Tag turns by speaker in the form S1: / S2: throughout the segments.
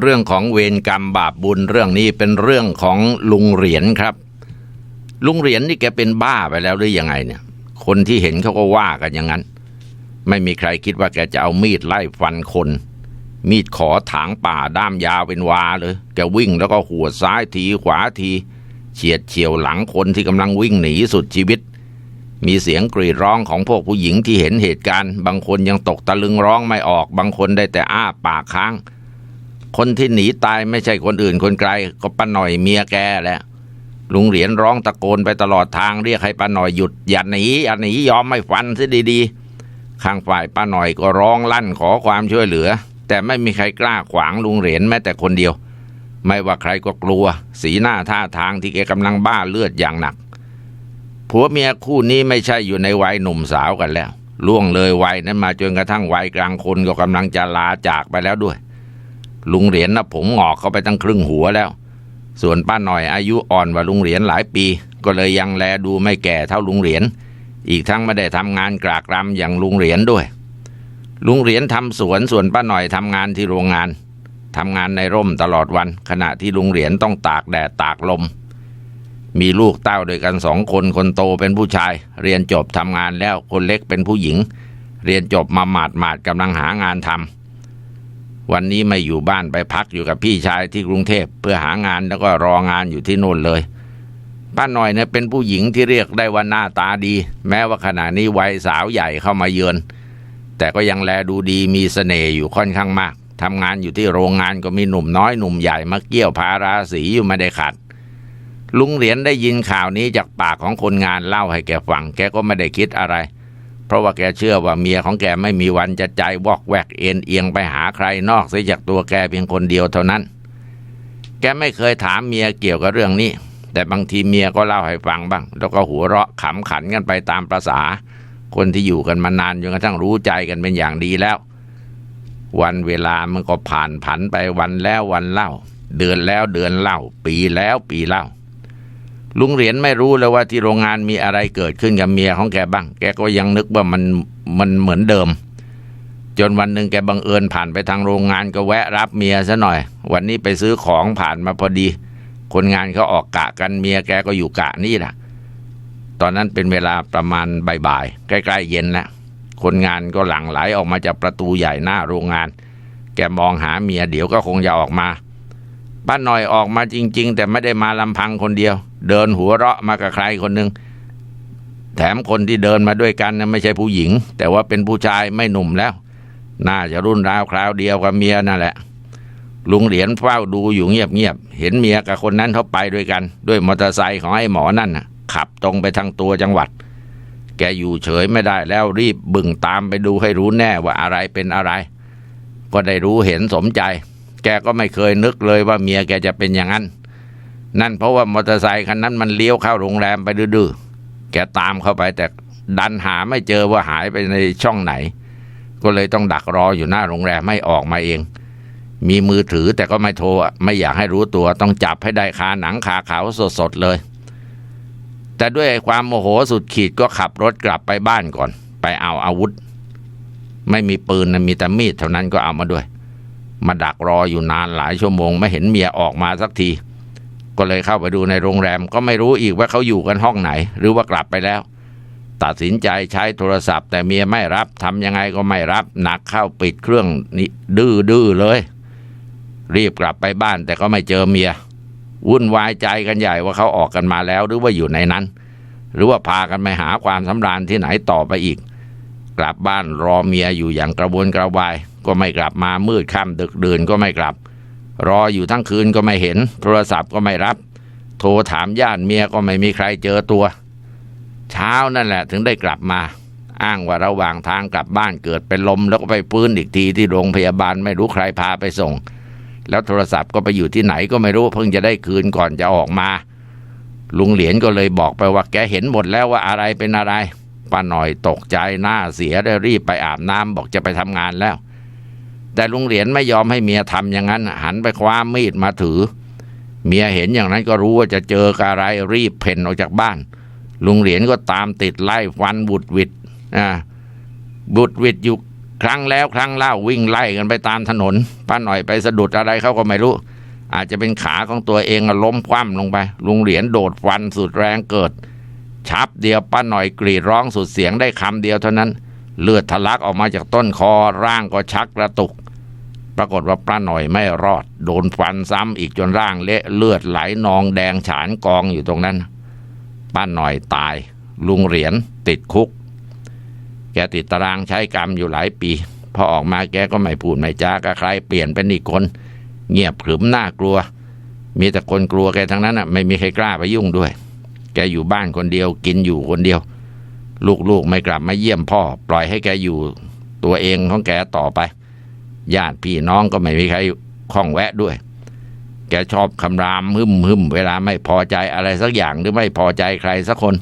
S1: เรื่องของเวรกรรมบาปบุญเรื่องนี้เป็นเรื่องของลุงเหรียญครับ ลุงเหรียญนี่แกเป็นบ้าไปแล้วหรือยังไงเนี่ย คนที่เห็นเขาก็ว่ากันอย่างนั้น ไม่มีใครคิดว่าแกจะเอามีดไล่ฟันคน มีดขอถางป่าด้ามยาวเป็นวาเลยแกวิ่งแล้วก็หัวซ้ายทีขวาที เฉียดเฉียวหลังคนที่กำลังวิ่งหนีสุดชีวิต มีเสียงกรีดร้องของพวกผู้หญิงที่เห็นเหตุการณ์ บางคนยังตกตะลึงร้องไม่ออก บางคนได้แต่อ้าปากค้าง คนที่หนีตายไม่ใช่คนอื่นคนไกล ก็ป้าหน่อยเมียแกแหละลุงเหรียญร้องตะโกนไปตลอดทางเรียกให้ป้าหน่อยหยุดอย่าหนีอย่าหนียอมไม่ฟันซะดีๆ ข้างฝ่ายป้าหน่อยก็ร้องลั่นขอความช่วยเหลือ แต่ไม่มีใครกล้าขวางลุงเหรียญแม้แต่คนเดียว ไม่ว่าใครก็กลัว สีหน้าท่าทางที่แกกำลังบ้าเลือดอย่างหนักผัวเมียคู่นี้ไม่ใช่อยู่ในวัยหนุ่มสาวกันแล้ว ล่วงเลยวัยนั้นมาจนกระทั่งวัยกลางคนก็กำลังจะลาจากไปแล้วด้วย ลุงเหรียญนะผมงอกเข้าไปตั้งครึ่งหัวแล้ว ส่วนป้าหน่อยอายุอ่อนกว่าลุงเหรียญหลายปี ก็เลยยังแลดูไม่แก่เท่าลุงเหรียญอีกทั้งไม่ได้ทำงานกรากรำอย่างลุงเหรียญด้วย ลุงเหรียญทำสวนส่วนป้าหน่อยทำงานที่โรงงานทำงานในร่มตลอดวัน ขณะที่ลุงเหรียญต้องตากแดดตากลม มีลูกเต้าด้วยกันสองคนคนโตเป็นผู้ชาย เรียนจบทำงานแล้วคนเล็กเป็นผู้หญิง เรียนจบมาหมาดหมาดกำลังหางานทำ วันนี้ไม่อยู่บ้านไปพักอยู่กับพี่ชายที่กรุงเทพเพื่อหางานแล้วก็รองานอยู่ที่โน่นเลย ป้าหน่อยเนี่ยเป็นผู้หญิงที่เรียกได้ว่าหน้าตาดี แม้ว่าขณะนี้วัยสาวใหญ่เข้ามาเยือน แต่ก็ยังแลดูดีมีเสน่ห์อยู่ค่อนข้างมากทำงานอยู่ที่โรงงานก็มีหนุ่มน้อยหนุ่มใหญ่มาเกี่ยวพาราสีอยู่ไม่ได้ขาดลุงเหรียญได้ยินข่าวนี้จากปากของคนงานเล่าให้แกฟัง แกก็ไม่ได้คิดอะไร เพราะว่าแกเชื่อว่าเมียของแกไม่มีวันจะใจวอกแวกเอ็นเอียงไปหาใครนอกเสียจากตัวแกเพียงคนเดียวเท่านั้น แกไม่เคยถามเมียเกี่ยวกับเรื่องนี้ แต่บางทีเมียก็เล่าให้ฟังบ้าง แล้วก็หัวเราะขำขันกันไปตามประษา คนที่อยู่กันมานานจนกระทั่งรู้ใจกันเป็นอย่างดีแล้ว วันเวลามันก็ผ่านผันไปวันแล้ววันเล่า เดือนแล้วเดือนเล่า ปีแล้วปีเล่า ลุงเหรียญไม่รู้เลยว่าที่โรงงานมีอะไรเกิดขึ้นกับเมียของแกบ้าง แกก็ยังนึกว่ามันมันเหมือนเดิม จนวันหนึ่งแกบังเอิญผ่านไปทางโรงงานก็แวะรับเมียซะหน่อย วันนี้ไปซื้อของผ่านมาพอดี คนงานเขาออกกะกันเมียแกก็อยู่กะนี่แหละตอนนั้นเป็นเวลาประมาณบ่ายๆใกล้ๆเย็นแล้วคนงานก็หลั่งไหลออกมาจากประตูใหญ่หน้าโรงงาน แกมองหาเมียเดี๋ยวก็คงจะออกมา ป้าหน่อยออกมาจริง ๆ แต่ไม่ได้มาลำพังคนเดียว เดินหัวเราะมากับใครคนหนึ่งแถมคนที่เดินมาด้วยกันนะไม่ใช่ผู้หญิง แต่ว่าเป็นผู้ชายไม่หนุ่มแล้ว น่าจะรุ่นราวคราวเดียวกับเมียนั่นแหละ ลุงเหรียญเฝ้าดูอยู่เงียบๆเห็นเมียกับคนนั้นเขาไปด้วยกัน ด้วยมอเตอร์ไซค์ของไอ้หมอนั่นนะขับตรงไปทางตัวจังหวัด แกอยู่เฉยไม่ได้แล้วรีบบึ่งตามไปดูให้รู้แน่ว่าอะไรเป็นอะไร ก็ได้รู้เห็นสมใจ แกก็ไม่เคยนึกเลยว่าเมียแกจะเป็นอย่างนั้น นั่นเพราะว่ามอเตอร์ไซค์คันนั้นมันเลี้ยวเข้าโรงแรมไปดื้อๆแกตามเข้าไปแต่ดันหาไม่เจอว่าหายไปในช่องไหน ก็เลยต้องดักรออยู่หน้าโรงแรมไม่ออกมาเอง มีมือถือแต่ก็ไม่โทรไม่อยากให้รู้ตัวต้องจับให้ได้คาหนังคาเขาสดๆเลย แต่ด้วยความโมโหสุดขีดก็ขับรถกลับไปบ้านก่อน ไปเอาอาวุธ ไม่มีปืนนะมีแต่มีดเท่านั้นก็เอามาด้วย มาดักรออยู่นานหลายชั่วโมง ไม่เห็นเมียออกมาสักที ก็เลยเข้าไปดูในโรงแรมก็ไม่รู้อีกว่าเขาอยู่กันห้องไหน หรือว่ากลับไปแล้ว ตัดสินใจใช้โทรศัพท์ แต่เมียไม่รับทำยังไงก็ไม่รับหนักเข้าปิดเครื่องนี่ดื้อดื้อเลย รีบกลับไปบ้านแต่ก็ไม่เจอเมีย วุ่นวายใจกันใหญ่ว่าเขาออกกันมาแล้ว หรือว่าอยู่ในนั้น หรือว่าพากันไปหาความสำราญที่ไหนต่อไปอีก กลับบ้านรอเมียอยู่อย่างกระวนกระวาย ก็ไม่กลับมามืดค่ำดึกดื่นก็ไม่กลับ รออยู่ทั้งคืนก็ไม่เห็น โทรศัพท์ก็ไม่รับ โทรถามญาติเมียก็ไม่มีใครเจอตัว เช้านั่นแหละถึงได้กลับมา อ้างว่าระหว่างทางกลับบ้านเกิดเป็นลมแล้วก็ไปฟื้นอีกทีที่โรงพยาบาลไม่รู้ใครพาไปส่ง แล้วโทรศัพท์ก็ไปอยู่ที่ไหนก็ไม่รู้เพิ่งจะได้คืนก่อนจะออกมาลุงเหรียญก็เลยบอกไปว่าแกเห็นหมดแล้วว่าอะไรเป็นอะไรป้าหน่อยตกใจหน้าเสียได้รีบไปอาบน้ำบอกจะไปทำงานแล้ว แต่ลุงเหรียญไม่ยอมให้เมียทำอย่างนั้น หันไปคว้ามีดมาถือ เมียเห็นอย่างนั้นก็รู้ว่าจะเจอกับอะไรรีบเพ่นออกจากบ้าน ลุงเหรียญก็ตามติดไล่ฟันบุดวิดอ่าบุดวิดอยู่ครั้งแล้วครั้งเล่าวิ่งไล่กันไปตามถนนป้าหน่อยไปสะดุดอะไรเขาก็ไม่รู้ อาจจะเป็นขาของตัวเองล้มคว่ำลงไป ลุงเหรียญโดดฟันสุดแรงเกิด ชับเดียวป้าหน่อยกรีดร้องสุดเสียงได้คำเดียวเท่านั้น เลือดทะลักออกมาจากต้นคอร่างก็ชักกระตุก ปรากฏว่าป้าหน่อยไม่รอด โดนฟันซ้ำอีกจนร่างเละเลือดไหลนองแดงฉานกองอยู่ตรงนั้นป้าหน่อยตาย ลุงเหรียญติดคุก แกติดตารางใช้กรรมอยู่หลายปี พอออกมาแกก็ไม่พูดไม่จากัใครเปลี่ยนเป็นอีกคน เงียบขรึมน่ากลัว มีแต่คนกลัวแกทั้งนั้นอะไม่มีใครกล้าไปยุ่งด้วย แกอยู่บ้านคนเดียวกินอยู่คนเดียว ลูกๆไม่กลับมาเยี่ยมพ่อ ปล่อยให้แกอยู่ตัวเองของแกต่อไป ญาติพี่น้องก็ไม่มีใครข้องแวะด้วย แกชอบคำรามหึมหึมเวลาไม่พอใจอะไรสักอย่างหรือไม่พอใจใครสักคน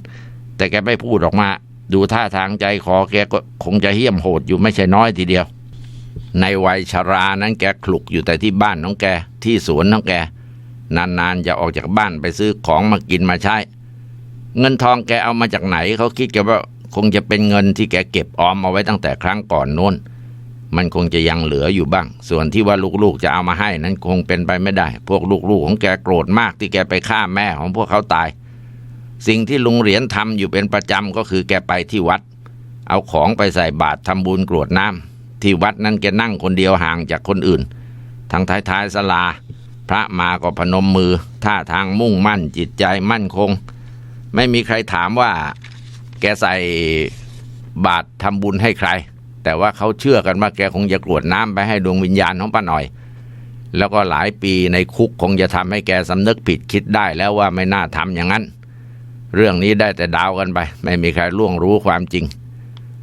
S1: แต่แกไม่พูดออกมา ดูท่าทางใจคอแกก็คงจะเหี้ยมโหดอยู่ไม่ใช่น้อยทีเดียว ในวัยชรานั้นแกคลุกอยู่แต่ที่บ้านของแกที่สวนของแก นานๆจะออกจากบ้านไปซื้อของมากินมาใช้ เงินทองแกเอามาจากไหนเขาคิดแกว่าคงจะเป็นเงินที่แกเก็บออมเอาไว้ตั้งแต่ครั้งก่อนโน้น มันคงจะยังเหลืออยู่บ้าง ส่วนที่ว่าลูกๆจะเอามาให้นั้นคงเป็นไปไม่ได้ พวกลูกๆของแกโกรธมากที่แกไปฆ่าแม่ของพวกเขาตาย สิ่งที่ลุงเหรียญทำอยู่เป็นประจำก็คือแกไปที่วัด เอาของไปใส่บาตรทำบุญกรวดน้ำที่วัดนั้นแกนั่งคนเดียวห่างจากคนอื่นทางท้ายๆสลา พระมาก็พนมมือ ท่าทางมุ่งมั่นจิตใจมั่นคง ไม่มีใครถามว่า แกใส่บาตรทำบุญให้ใคร แต่ว่าเขาเชื่อกันว่าแกคงจะกรวดน้ำไปให้ดวงวิญญาณของป้าหน่อย แล้วก็หลายปีในคุกคงจะทำให้แกสำนึกผิดคิดได้แล้วว่าไม่น่าทำอย่างนั้น เรื่องนี้ได้แต่ดาวกันไป ไม่มีใครล่วงรู้ความจริง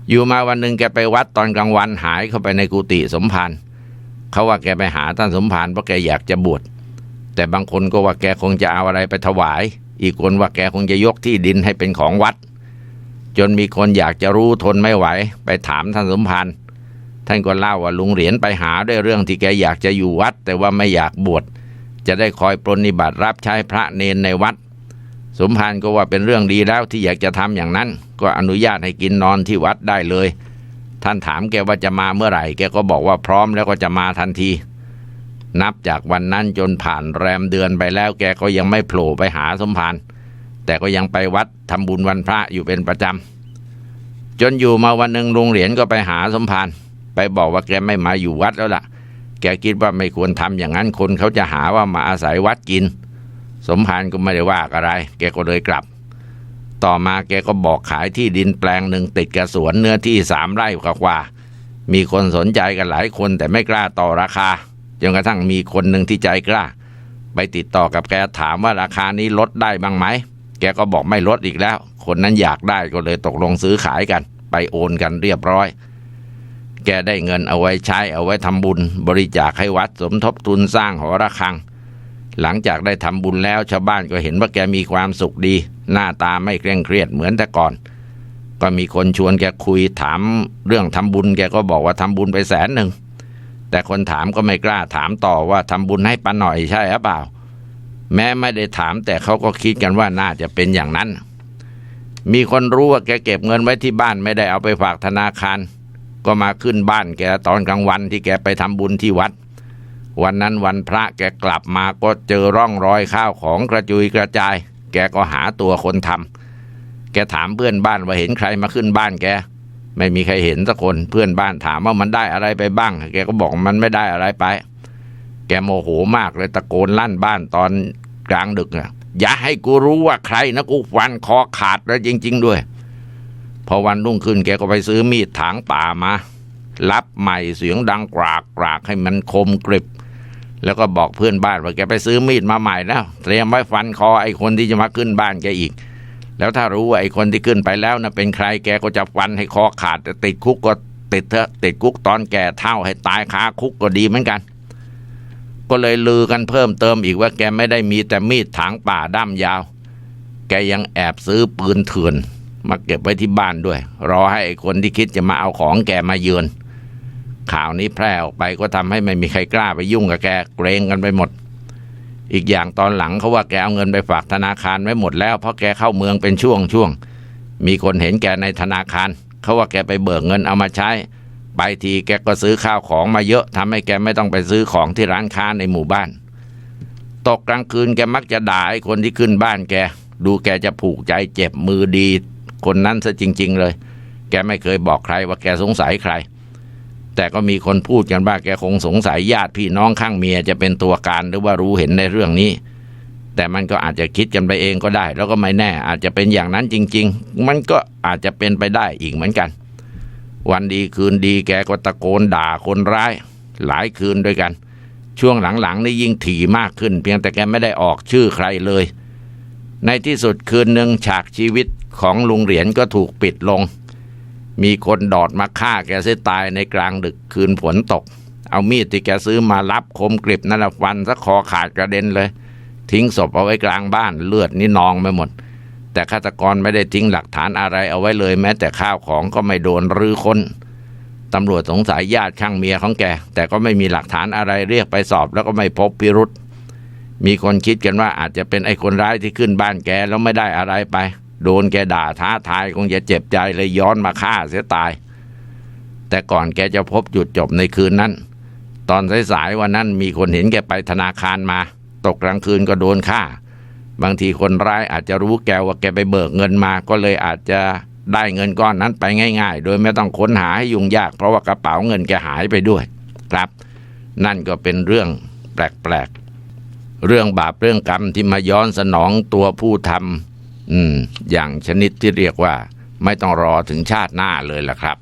S1: อยู่มาวันหนึ่งแกไปวัดตอนกลางวันหายเข้าไปในกุฏิสมภารเขาว่าแกไปหาท่านสมภารเพราะแกอยากจะบวชแต่บางคนก็ว่าแกคงจะเอาอะไรไปถวาย อีกคนว่าแกคงจะยกที่ดินให้เป็นของวัด จนมีคนอยากจะรู้ทนไม่ไหว ไปถามท่านสมภารท่านก็เล่าว่าลุงเหรียญไปหาด้วยเรื่องที่แกอยากจะอยู่วัด แต่ว่าไม่อยากบวชจะได้คอยปรนนิบัติรับใช้พระเนนในวัด สมภารก็ว่าเป็นเรื่องดีแล้วที่อยากจะทำอย่างนั้น ก็อนุญาตให้กินนอนที่วัดได้เลย ท่านถามแกว่าจะมาเมื่อไหร่ แกก็บอกว่าพร้อมแล้วก็จะมาทันที นับจากวันนั้นจนผ่านแรมเดือนไปแล้วแกก็ยังไม่โผล่ไปหาสมภาร แต่ก็ยังไปวัดทำบุญวันพระอยู่เป็นประจำจนอยู่มาวันหนึ่งลุงเหรียญก็ไปหาสมภารไปบอกว่าแกไม่มาอยู่วัดแล้วล่ะ แกคิดว่าไม่ควรทำอย่างนั้นคนเขาจะหาว่ามาอาศัยวัดกิน สมภารก็ไม่ได้ว่าอะไร แกก็เลยกลับ ต่อมาแกก็บอกขายที่ดินแปลงหนึ่งติดกับสวนเนื้อที่สามไร่กว่ามีคนสนใจกันหลายคนแต่ไม่กล้าต่อราคาจนกระทั่งมีคนหนึ่งที่ใจกล้า ไปติดต่อกับแกถามว่าราคานี้ลดได้บ้างไหม แกก็บอกไม่ลดอีกแล้ว คนนั้นอยากได้ก็เลยตกลงซื้อขายกัน ไปโอนกันเรียบร้อย แกได้เงินเอาไว้ใช้เอาไว้ทำบุญ บริจาคให้วัดสมทบทุนสร้างหอระฆัง หลังจากได้ทำบุญแล้วชาวบ้านก็เห็นว่าแกมีความสุขดี หน้าตาไม่เคร่งเครียดเหมือนแต่ก่อน ก็มีคนชวนแกคุยถามเรื่องทำบุญ แกก็บอกว่าทำบุญไปแสนหนึ่งแต่คนถามก็ไม่กล้าถามต่อว่าทำบุญให้ป้าหน่อยใช่หรือเปล่า แม้ไม่ได้ถามแต่เขาก็คิดกันว่าน่าจะเป็นอย่างนั้น มีคนรู้ว่าแกเก็บเงินไว้ที่บ้านไม่ได้เอาไปฝากธนาคาร ก็มาขึ้นบ้านแกตอนกลางวันที่แกไปทำบุญที่วัด วันนั้นวันพระแกกลับมาก็เจอร่องรอยข้าวของกระจุยกระจาย แกก็หาตัวคนทำแกถามเพื่อนบ้านว่าเห็นใครมาขึ้นบ้านแกไม่มีใครเห็นสักคนเพื่อนบ้านถามว่ามันได้อะไรไปบ้าง แกก็บอกมันไม่ได้อะไรไป กโมโหมากเลยตะโกนลั่นบ้านตอนกลางดึกอะอย่าให้กูรู้ว่าใครนะกูฟันคอขาดแล้วจริง ๆ ด้วย พอวันรุ่งขึ้นแกก็ไปซื้อมีดถางป่ามารับใหม่เสียงดังกรากกรากให้มันคมกริบ แล้วก็บอกเพื่อนบ้านว่าแกไปซื้อมีดมาใหม่แล้วเตรียมไว้ฟันคอไอ้คนที่จะมาขึ้นบ้านแกอีก แล้วถ้ารู้ว่าไอ้คนที่ขึ้นไปแล้วนะเป็นใครแกก็จะฟันให้คอขาดต่ติดคุกก็ติดเถอะติดคุกตอนแก่เท่าให้ตายคาคุกก็ดีเหมือนกัน ก็เลยลือกันเพิ่มเติมอีกว่าแกไม่ได้มีแต่มีดถางป่าด้ามยาว แกยังแอบซื้อปืนเถื่อนมาเก็บไว้ที่บ้านด้วย รอให้คนที่คิดจะมาเอาของแกมาเยือน ข่าวนี้แพร่ออกไปก็ทำให้ไม่มีใครกล้าไปยุ่งกับแกเกรงกันไปหมด อีกอย่างตอนหลังเขาว่าแกเอาเงินไปฝากธนาคารไว้หมดแล้ว เพราะแกเข้าเมืองเป็นช่วงช่วงมีคนเห็นแกในธนาคารเขาว่าแกไปเบิกเงินเอามาใช้ ไปทีแกก็ซื้อข้าวของมาเยอะทำให้แกไม่ต้องไปซื้อของที่ร้านค้าในหมู่บ้าน ตกกลางคืนแกมักจะด่าไอ้คนที่ขึ้นบ้านแก ดูแกจะผูกใจเจ็บมือดี คนนั้นซะจริง ๆ เลย แกไม่เคยบอกใครว่าแกสงสัยใคร แต่ก็มีคนพูดกันว่าแกคงสงสัยญาติพี่น้องข้างเมียจะเป็นตัวการหรือว่ารู้เห็นในเรื่องนี้แต่มันก็อาจจะคิดกันไปเองก็ได้ แล้วก็ไม่แน่ อาจจะเป็นอย่างนั้นจริง ๆ มันก็อาจจะเป็นไปได้อีกเหมือนกัน วันดีคืนดีแกก็ตะโกนด่าคนร้าย หลายคืนด้วยกัน ช่วงหลังๆนี่ยิ่งถี่มากขึ้น เพียงแต่แกไม่ได้ออกชื่อใครเลย ในที่สุดคืนหนึ่งฉากชีวิตของลุงเหรียญก็ถูกปิดลง มีคนดอดมาฆ่าแกเสียตายในกลางดึกคืนฝนตก เอามีดที่แกซื้อมารับคมกริบนั่นแหละฟันสักคอขาดกระเด็นเลย ทิ้งศพเอาไว้กลางบ้านเลือดนี่นองไปหมด แต่ฆาตกรไม่ได้ทิ้งหลักฐานอะไรเอาไว้เลย แม้แต่ข้าวของก็ไม่โดนรื้อค้นตำรวจสงสัยญาติข้างเมียของแก แต่ก็ไม่มีหลักฐานอะไรเรียกไปสอบ แล้วก็ไม่พบพิรุษมีคนคิดกันว่าอาจจะเป็นไอ้คนร้ายที่ขึ้นบ้านแกแล้วไม่ได้อะไรไป โดนแกด่าท้าทายคงจะเจ็บใจเลยย้อนมาฆ่าเสียตาย แต่ก่อนแกจะพบจุดจบในคืนนั้น ตอนสายๆวันนั้นมีคนเห็นแกไปธนาคารมา ตกกลางคืนก็โดนฆ่า บางทีคนร้ายอาจจะรู้แกว่าแกไปเบิกเงินมา ก็เลยอาจจะได้เงินก้อนนั้นไปง่าย ๆ โดยไม่ต้องค้นหาให้ยุ่งยาก เพราะว่ากระเป๋าเงินแกหายไปด้วยครับ นั่นก็เป็นเรื่องแปลกๆ เรื่องบาปเรื่องกรรมที่มาย้อนสนองตัวผู้ทำอืม อย่างชนิดที่เรียกว่า ไม่ต้องรอถึงชาติหน้าเลยล่ะครับ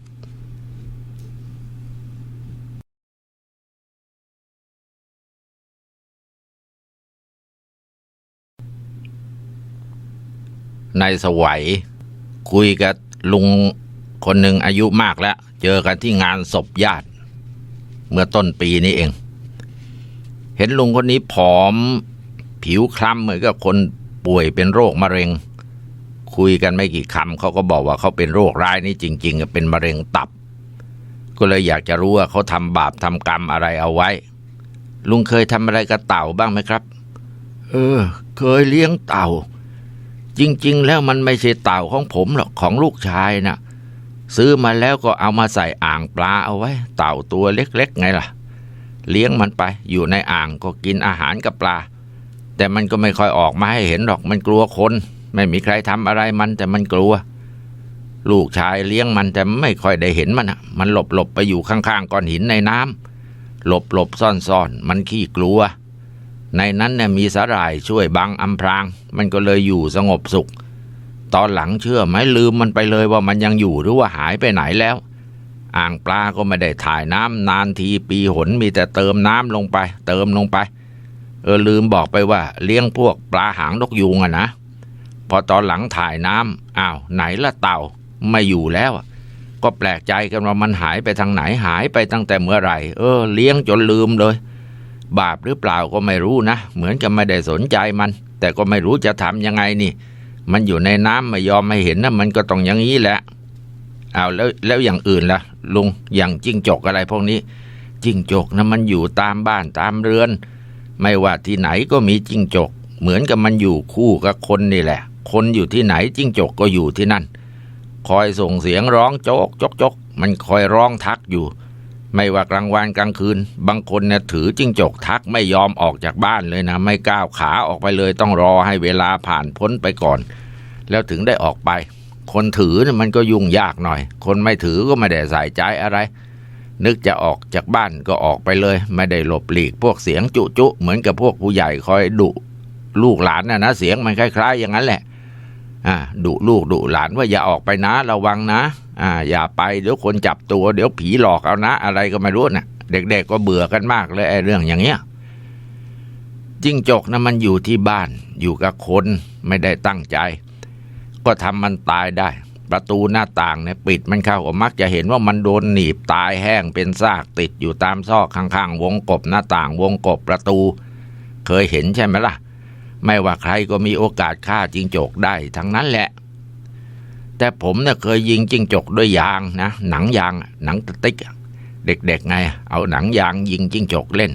S1: ในสวัย คุยกับลุงคนหนึ่งอายุมากแล้ว เจอกันที่งานศพญาติ เมื่อต้นปีนี้เอง เห็นลุงคนนี้ผอม ผิวคล้ำเหมือนกับคนป่วยเป็นโรคมะเร็ง คุยกันไม่กี่คำเขาก็บอกว่าเขาเป็นโรคร้ายนี่จริง ๆ เป็นมะเร็งตับ ก็เลยอยากจะรู้ว่าเขาทำบาปทำกรรมอะไรเอาไว้ ลุงเคยทำอะไรกับเต่าบ้างไหมครับ เออ เคยเลี้ยงเต่า จริง ๆ แล้วมันไม่ใช่เต่าของผมหรอกของลูกชายนะซื้อมาแล้วก็เอามาใส่อ่างปลาเอาไว้ เต่าตัวเล็ก ๆ ไงล่ะ เลี้ยงมันไป อยู่ในอ่างก็กินอาหารกับปลา แต่มันก็ไม่ค่อยออกมาให้เห็นหรอกมันกลัวคน ไม่มีใครทำอะไรมันแต่มันกลัว ลูกชายเลี้ยงมันแต่ไม่ค่อยได้เห็นมันอะมันหลบหลบไปอยู่ข้างๆก้อนหินในน้ำหลบหลบซ่อนซ่อนมันขี้กลัว ในนั้นเนี่ยมีสาหร่ายช่วยบังอำพราง มันก็เลยอยู่สงบสุข ตอนหลังเชื่อไหมลืมมันไปเลยว่ามันยังอยู่หรือว่าหายไปไหนแล้ว อ่างปลาก็ไม่ได้ถ่ายน้ำนานทีปีหนมีแต่เติมน้ำลงไป เติมลงไป เออลืมบอกไปว่า เลี้ยงพวกปลาหางนกยูงอะนะพอตอนหลังถ่ายน้ำอ้าวไหนละเต่าไม่อยู่แล้วก็แปลกใจกันว่ามันหายไปทางไหนหายไปตั้งแต่เมื่อไหร่ เออ เลี้ยงจนลืมเลย บาปหรือเปล่าก็ไม่รู้นะ เหมือนกับไม่ได้สนใจมัน แต่ก็ไม่รู้จะทำยังไงนี่ มันอยู่ในน้ำไม่ยอมไม่เห็นนะมันก็ต้องอย่างนี้แหละเอาแล้วแล้วอย่างอื่นล่ะ ลุงอย่างจิ้งจกอะไรพวกนี้ จิ้งจกนะมันอยู่ตามบ้านตามเรือน ไม่ว่าที่ไหนก็มีจิ้งจก เหมือนกับมันอยู่คู่กับคนนี่แหละ คนอยู่ที่ไหนจิ้งจกก็อยู่ที่นั่น คอยส่งเสียงร้องโจกจกจกมันคอยร้องทักอยู่ ไม่ว่ากลางวันกลางคืน บางคนเนี่ยถือจิ้งจกทักไม่ยอมออกจากบ้านเลยนะ ไม่ก้าวขาออกไปเลยต้องรอให้เวลาผ่านพ้นไปก่อน แล้วถึงได้ออกไป คนถือเนี่ยมันก็ยุ่งยากหน่อย คนไม่ถือก็ไม่ได้ใส่ใจอะไร นึกจะออกจากบ้านก็ออกไปเลย ไม่ได้หลบหลีกพวกเสียงจุจุเหมือนกับพวกผู้ใหญ่คอยดุลูกหลานนะนะเสียงมันคล้าย ๆ อย่างนั้นแหละ อ่าดุลูกดุหลานว่าอย่าออกไปนะระวังนะ อ่า อย่าไปเดี๋ยวคนจับตัว เดี๋ยวผีหลอกเอานะ อะไรก็ไม่รู้นะเด็ก ๆ ก็เบื่อกันมากเลยไอ้เรื่องอย่างเงี้ยจิ้งจกนะมันอยู่ที่บ้านอยู่กับคนไม่ได้ตั้งใจ ก็ทำมันตายได้ ประตูหน้าต่างเนี่ยปิดมันเข้าก็มักจะเห็นว่ามันโดนหนีบตายแห้งเป็นซากติดอยู่ตามซอกข้างๆ วงกบหน้าต่าง วงกบประตู เคยเห็นใช่ไหมล่ะ ไม่ว่าใครก็มีโอกาสฆ่าจิงจกได้ทั้งนั้นแหละ แต่ผมเนี่ยเคยยิงจิงจกด้วยยางนะ หนังยางหนังติ๊กเด็กๆไง เอาหนังยางยิงจิงจกเล่น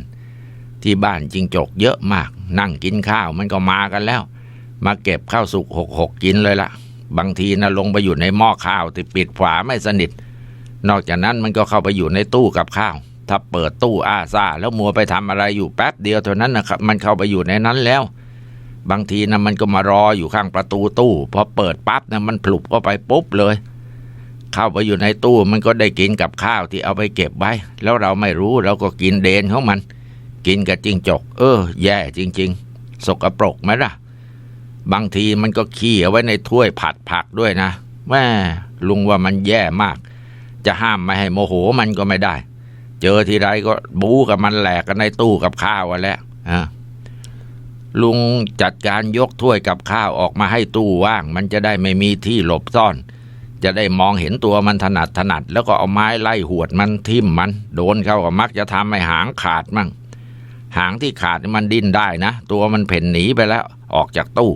S1: ที่บ้านจิงจกเยอะมาก นั่งกินข้าวมันก็มากันแล้ว มาเก็บข้าวสุกหกหกกินเลยละบางทีนะลงไปอยู่ในหม้อข้าวที่ปิดฝาไม่สนิท นอกจากนั้นมันก็เข้าไปอยู่ในตู้กับข้าว ถ้าเปิดตู้อาซาแล้วมัวไปทำอะไรอยู่แป๊บเดียวเท่านั้นนะครับมันเข้าไปอยู่ในนั้นแล้ว บางทีนะมันก็มารออยู่ข้างประตูตู้พอเปิดปั๊บนะมันผลุบเข้าไปปุ๊บเลย เข้าไปอยู่ในตู้มันก็ได้กินกับข้าวที่เอาไปเก็บไว้ แล้วเราไม่รู้เราก็กินเดนของมัน กินกับจิงจก เออ แย่จริง ๆ สกปรกไหมล่ะ บางทีมันก็ขี้เอาไว้ในถ้วยผัดผักด้วยนะแม่ลุงว่ามันแย่มาก จะห้ามไม่ให้โมโหมันก็ไม่ได้ เจอทีไรก็บู๊กับมันแหลกกันในตู้กับข้าวอะแล้วอะ ลุงจัดการยกถ้วยกับข้าวออกมาให้ตู้ว่าง มันจะได้ไม่มีที่หลบซ่อน จะได้มองเห็นตัวมันถนัดถนัด แล้วก็เอาไม้ไล่หวดมันทิ่มมัน โดนเข้าก็มักจะทำให้หางขาดมั่ง หางที่ขาดมันดิ้นได้นะ ตัวมันเพ่นหนีไปแล้วออกจากตู้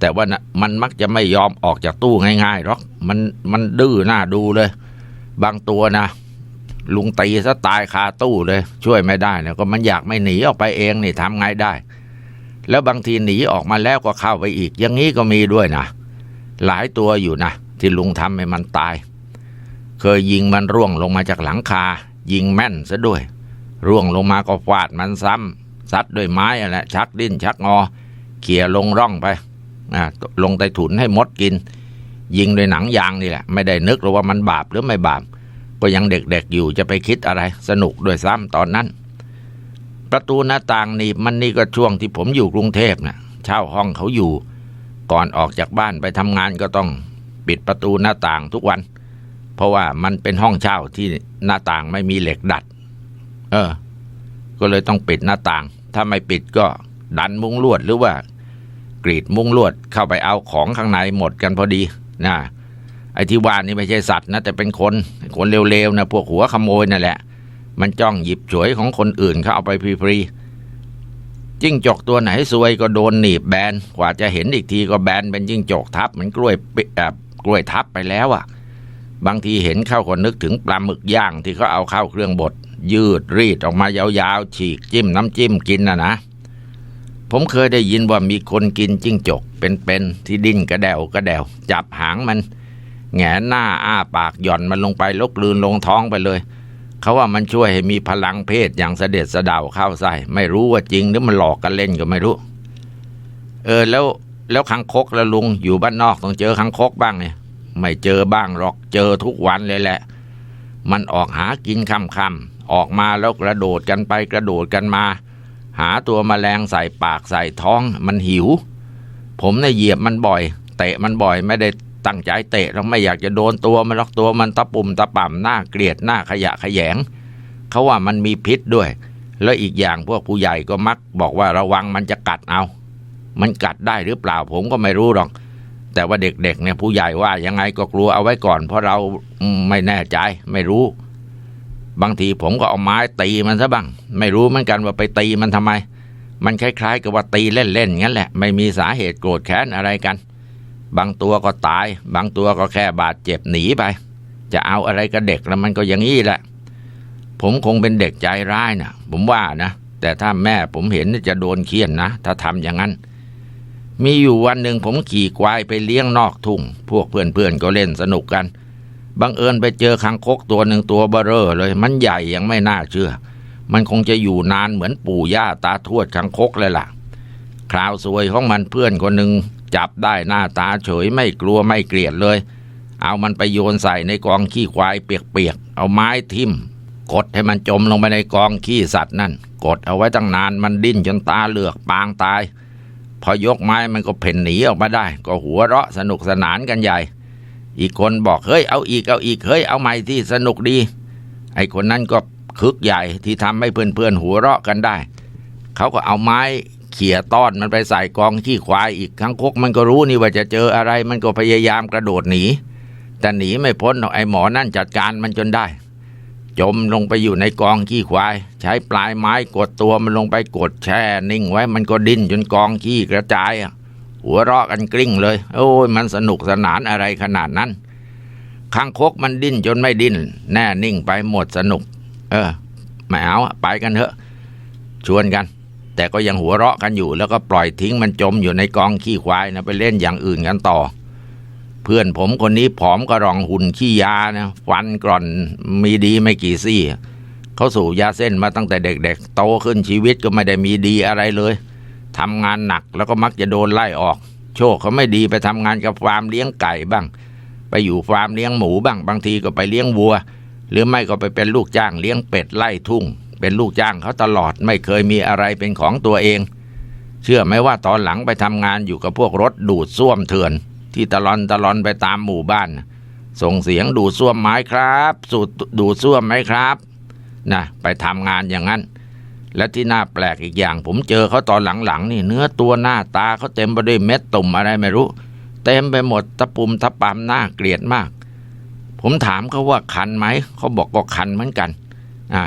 S1: แต่ว่านะมันมักจะไม่ยอมออกจากตู้ง่ายๆหรอกมันมันดื้อหน้าดูเลย บางตัวนะลุงตีซะตายคาตู้เลย ช่วยไม่ได้นะก็มันอยากไม่หนีออกไปเองนี่ทำไงได้ แล้วบางทีหนีออกมาแล้วก็เข้าไปอีก อย่างนี้ก็มีด้วยนะ หลายตัวอยู่นะ ที่ลุงทำให้มันตาย เคยยิงมันร่วงลงมาจากหลังคา ยิงแม่นซะด้วย ร่วงลงมาก็ฟาดมันซ้ำซัดด้วยไม้อะไรชักดิ้นชักงอเขี่ยลงร่องไปลงใต้ถุนให้มดกิน ยิงด้วยหนังยางนี่แหละ ไม่ได้นึกหรอกว่ามันบาปหรือไม่บาป ก็ยังเด็กๆอยู่จะไปคิดอะไร สนุกด้วยซ้ำตอนนั้น ประตูหน้าต่างนี่มันนี่ก็ช่วงที่ผมอยู่กรุงเทพนะเช่าห้องเขาอยู่ ก่อนออกจากบ้านไปทำงานก็ต้องปิดประตูหน้าต่างทุกวัน เพราะว่ามันเป็นห้องเช่าที่หน้าต่างไม่มีเหล็กดัด เออ ก็เลยต้องปิดหน้าต่าง ถ้าไม่ปิดก็ดันมุ้งลวดหรือว่า กรีดมุ้งลวดเข้าไปเอาของข้างในหมดกันพอดีนะไอ้ที่ว่านี่ไม่ใช่สัตว์นะแต่เป็นคนคนเร็วๆนะพวกหัวขโมยนั่นแหละ มันจ้องหยิบฉวยของคนอื่นเขาเอาไปฟรีๆจิ้งจกตัวไหนซวยก็โดนหนีบแบนกว่าจะเห็นอีกทีก็แบนเป็นจิ้งจกทับเหมือนกล้วยปิเอ่อกล้วยทับไปแล้วอะ่ะ บางทีเห็นเข้าก็นึกถึงปลาหมึกย่างที่เขาเอาเข้าเครื่องบดยืดรีดออกมายาวๆ ฉีกจิ้มน้ำจิ้มกินนะนะ ผมเคยได้ยินว่ามีคนกินจิ้งจก เป็นๆที่ดิ้นกระเดวกระเดวจับหางมัน แงหน้าอ้าปากหย่อนมันลงไปลกลืนลงท้องไปเลย เขาว่ามันช่วยให้มีพลังเพศอย่างเสด็จเสดาวเข้าใส่ ไม่รู้ว่าจริงหรือมันหลอกกันเล่นก็ไม่รู้ เออแล้วแล้วคังคกแล้วลุงอยู่บ้านนอกต้องเจอคังคกบ้างเนี่ย ไม่เจอบ้างหรอกเจอทุกวันเลยแหละ มันออกหากินค่ำออกมาแล้วกระโดดกันไปกระโดดกันมา หาตัวแมลงใส่ปากใส่ท้อง มันหิว ผมเนี่ยเหยียบมันบ่อย เตะมันบ่อยไม่ได้ ตั้งใจเตะเราไม่อยากจะโดนตัวมันหรอกตัวมันตะปุ่มตะป่ำหน้าเกลียดหน้าขยะขยงเขาว่ามันมีพิษด้วย แล้วอีกอย่างพวกผู้ใหญ่ก็มัก บอกว่าระวังมันจะกัดเอา มันกัดได้หรือเปล่าผมก็ไม่รู้หรอก แต่ว่าเด็กๆเนี่ยผู้ใหญ่ว่ายังไงก็กลัวเอาไว้ก่อน เพราะเราไม่แน่ใจไม่รู้ บางทีผมก็เอาไม้ตีมันซะบ้าง ไม่รู้เหมือนกันว่าไปตีมันทำไม มันคล้ายๆ กับว่าตีเล่นๆงั้นแหละ ไม่มีสาเหตุโกรธแค้นอะไรกัน บางตัวก็ตาย บางตัวก็แค่บาดเจ็บหนีไป จะเอาอะไรกับเด็กแล้วมันก็อย่างนี้แหละ ผมคงเป็นเด็กใจร้ายนะผมว่านะ แต่ถ้าแม่ผมเห็นจะโดนเคี่ยนนะ ถ้าทำอย่างนั้น มีอยู่วันหนึ่งผมขี่ควายไปเลี้ยงนอกทุ่ง พวกเพื่อนๆก็เล่นสนุกกัน บังเอิญไปเจอคังคกตัวหนึ่งตัวเบ้อเร่อเลย มันใหญ่ยังไม่น่าเชื่อ มันคงจะอยู่นานเหมือนปู่ย่าตาทวดคังคกเลยล่ะ คราวสวยของมันเพื่อนคนหนึ่ง จับได้หน้าตาเฉยไม่กลัวไม่เกลียดเลย เอามันไปโยนใส่ในกองขี้ควายเปียกๆ เอาไม้ทิ่ม กดให้มันจมลงไปในกองขี้สัตว์นั่น กดเอาไว้ตั้งนานมันดิ้นจนตาเหลือกปางตาย พอยกไม้มันก็เพ่นหนีออกมาได้ ก็หัวเราะสนุกสนานกันใหญ่ อีกคนบอกเฮ้ยเอาอีกเอาอีกเฮ้ยเอาใหม่ที่สนุกดี ไอ้คนนั้นก็คึกใหญ่ที่ทำให้เพื่อนๆหัวเราะกันได้เขาก็เอาไม้ เขี่ยต้อนมันไปใส่กองขี้ควายอีกครั้งคกมันก็รู้นี่ว่าจะเจออะไรมันก็พยายามกระโดดหนี แต่หนีไม่พ้นหรอกไอ้หมอนั่นจัดการมันจนได้ จมลงไปอยู่ในกองขี้ควาย ใช้ปลายไม้กดตัวมันลงไปกดแช่นิ่งไว้มันก็ดิ้นจนกองขี้กระจายหัวเราะกันกลิ้งเลย โอ้ยมันสนุกสนานอะไรขนาดนั้นคางคกมันดิ้นจนไม่ดิ้นแน่นิ่งไปหมดสนุก เออไม่เอาไปกันเถอะ ชวนกัน แต่ก็ยังหัวเราะกันอยู่ แล้วก็ปล่อยทิ้งมันจมอยู่ในกองขี้ควายนะไปเล่นอย่างอื่นกันต่อ เพื่อนผมคนนี้ผอมกระรองหุ่นขี้ยานะฟันกร่อนมีดีไม่กี่ซี่เขาสูบยาเส้นมาตั้งแต่เด็กๆ โตขึ้นชีวิตก็ไม่ได้มีดีอะไรเลยทำงานหนักแล้วก็มักจะโดนไล่ออก โชคเขาไม่ดีไปทำงานกับฟาร์มเลี้ยงไก่บ้าง ไปอยู่ฟาร์มเลี้ยงหมูบ้าง บางทีก็ไปเลี้ยงวัว หรือไม่ก็ไปเป็นลูกจ้างเลี้ยงเป็ดไล่ทุ่ง เป็นลูกจ้างเขาตลอดไม่เคยมีอะไรเป็นของตัวเอง เชื่อไหมว่าตอนหลังไปทำงานอยู่กับพวกรถดูดซ่วมเถื่อน ที่ตลอนตลอนไปตามหมู่บ้าน ส่งเสียงดูดซ่วมไม้ครับสูดดูดซ่วมไหมครับนะไปทำงานอย่างนั้น และที่น่าแปลกอีกอย่าง ผมเจอเขาตอนหลังๆนี่เนื้อตัวหน้าตาเขาเต็มไปด้วยเม็ดตุ่มอะไรไม่รู้ เต็มไปหมดตะปุ่มตะปามหน้าเกลียดมาก ผมถามเขาว่าคันไหมเขาบอกก็คันเหมือนกัน อ่า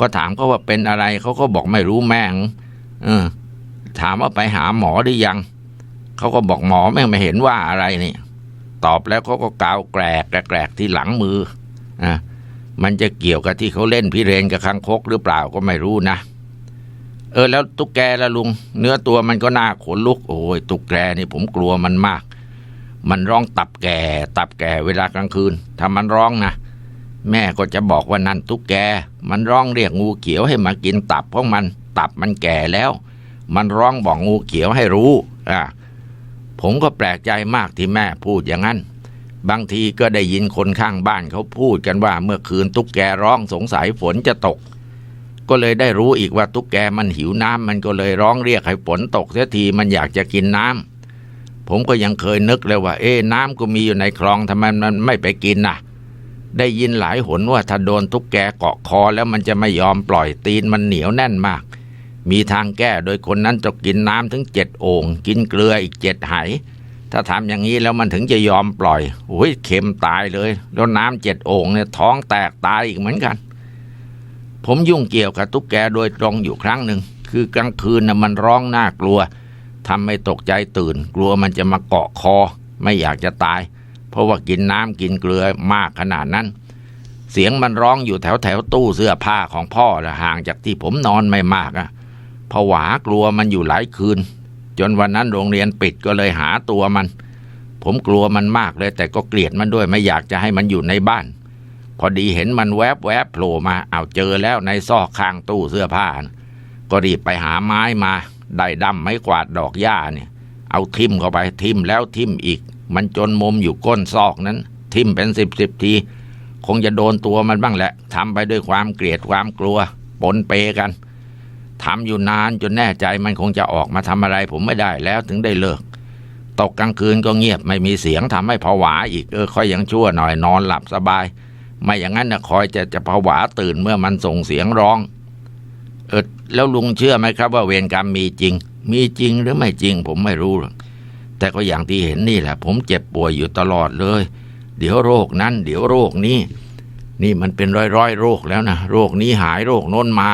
S1: ก็ถามเขาว่าเป็นอะไรเขาก็บอกไม่รู้แม่งเออ ถามว่าไปหาหมอหรือยังเขาก็บอกหมอแม่งไม่เห็นว่าอะไรนี่ตอบแล้วเขาก็กาวแกรกแกรกที่หลังมืออะมันจะเกี่ยวกับที่เขาเล่นพิเรนกับคังคกหรือเปล่าก็ไม่รู้นะเออแล้วตุ๊กแกละลุง เนื้อตัวมันก็น่าขนลุก โอ้ยตุ๊กแกนี่ผมกลัวมันมาก มันร้องตับแก่ ตับแก่เวลากลางคืนถ้ามันร้องนะ แม่ก็จะบอกว่านั่นตุ๊กแก มันร้องเรียกงูเขียวให้มากินตับเพราะมัน ตับมันแก่แล้ว มันร้องบอกงูเขียวให้รู้อ่าผมก็แปลกใจมากที่แม่พูดอย่างนั้น บางทีก็ได้ยินคนข้างบ้านเขาพูดกันว่าเมื่อคืนตุ๊กแกร้องสงสัยฝนจะตก ก็เลยได้รู้อีกว่าตุ๊กแกมันหิวน้ำมันก็เลยร้องเรียกให้ฝนตกเสียทีมันอยากจะกินน้ำผมก็ยังเคยนึกเลยว่า เอ๊น้ำก็มีอยู่ในคลองทำไมมันไม่ไปกินน่ะ ได้ยินหลายหนว่าถ้าโดนตุ๊กแกเกาะคอแล้วมันจะไม่ยอมปล่อยตีนมันเหนียวแน่นมาก มีทางแก้โดยคนนั้นจะกินน้ำถึงเจ็ดโอ่งกินเกลืออีกเจ็ดไหถ้าทำอย่างนี้แล้วมันถึงจะยอมปล่อยโอ้ยเค็มตายเลย แล้วน้ำเจ็ดโอ่งเนี่ยท้องแตกตายอีกเหมือนกัน ผมยุ่งเกี่ยวกับตุ๊กแกโดยตรงอยู่ครั้งหนึ่ง คือกลางคืนน่ะมันร้องน่ากลัวทำให้ตกใจตื่น กลัวมันจะมาเกาะคอ ไม่อยากจะตาย ราะว่ากินน้ำกินเกลือมากขนาดนั้น เสียงมันร้องอยู่แถวแถวตู้เสื้อผ้าของพ่อละห่างจากที่ผมนอนไม่มากอะผวากลัวมันอยู่หลายคืน จนวันนั้นโรงเรียนปิดก็เลยหาตัวมัน ผมกลัวมันมากเลย แต่ก็เกลียดมันด้วยไม่อยากจะให้มันอยู่ในบ้าน พอดีเห็นมันแวบแวบโผล่มาเอาเจอแล้วในซอกข้างตู้เสื้อผ้านะก็รีบไปหาไม้มาได้ดำไม้กวาดดอกหญ้าเนี่ย เอาทิ่มเข้าไปทิ่มแล้วทิ่มอีก มันจนมุมอยู่ก้นซอกนั้น ทิ่มเป็นสิบสิบที คงจะโดนตัวมันบ้างแหละทำไปด้วยความเกลียดความกลัว ปนเปกันทำอยู่นานจนแน่ใจมันคงจะออกมาทำอะไรผมไม่ได้แล้วถึงได้เลิก ตกกลางคืนก็เงียบไม่มีเสียงทำให้ผวาอีกเออค่อยยังชั่วหน่อยนอนหลับสบาย ไม่อย่างนั้นนะคอยจะจะผวาตื่นเมื่อมันส่งเสียงร้องเออแล้วลุงเชื่อไหมครับว่าเวรกรรมมีจริง มีจริงหรือไม่จริง ผมไม่รู้หรอก แต่ก็อย่างที่เห็นนี่แหละ ผมเจ็บป่วยอยู่ตลอดเลย เดี๋ยวโรคนั้น เดี๋ยวโรคนี้ นี่มันเป็นร้อยร้อยโรคแล้วนะ โรคนี้หายโรคโน้นมา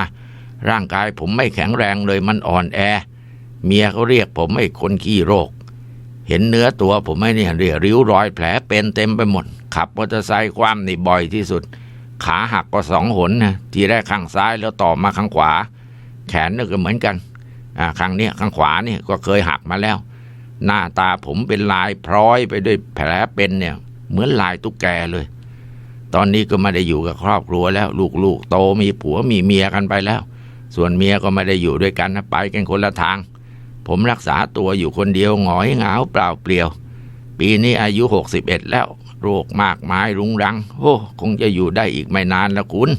S1: ร่างกายผมไม่แข็งแรงเลยมันอ่อนแอ เมียเขาเรียกผมไม่คนขี้โรค เห็นเนื้อตัวผมไม่เนี่ยเรียริ้วรอยแผลเป็นเต็มไปหมด ขับมอเตอร์ไซค์ความนี่บ่อยที่สุด ขาหักก็สองหนนะทีแรกข้างซ้ายแล้วต่อมาข้างขวา แขนนี่ก็เหมือนกันอ่าข้างเนี้ยข้างขวานี่ก็เคยหักมาแล้ว หน้าตาผมเป็นลายพร้อยไปด้วยแผลเป็นเนี่ย เหมือนลายตุ๊กแกเลย ตอนนี้ก็ไม่ได้อยู่กับครอบครัวแล้วลูกๆโตมีผัวมีเมียกันไปแล้ว ส่วนเมียก็ไม่ได้อยู่ด้วยกันนะไปกันคนละทาง ผมรักษาตัวอยู่คนเดียวหงอยเหงาเปล่าเปลี่ยว ปีนี้อายุหกสิบเอ็ดแล้ว โรคมากมายรุงรัง โอ้คงจะอยู่ได้อีกไม่นานละคุณ